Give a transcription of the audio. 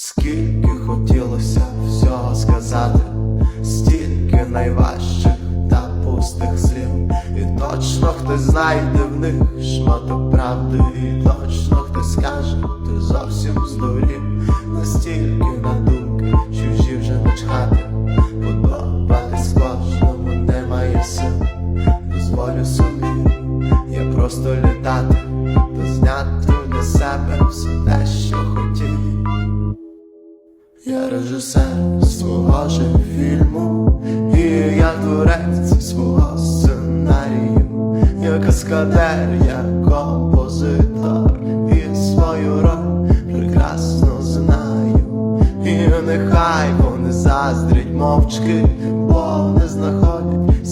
Скільки хотілося всього сказати, стільки найважчих та пустих слів, і точно хтось знайде в них шматок правди, і точно хтось скаже, ти зовсім здурів, настільки на думки, чужі вже начхати, подобатись кожному немає сил, дозволю собі, я просто літати, Я режисер свого ж фільму, і я творець свого сценарію, я каскадер, я композитор, і свою роль прекрасно знаю. І нехай вони заздрять мовчки, бо не знаходять.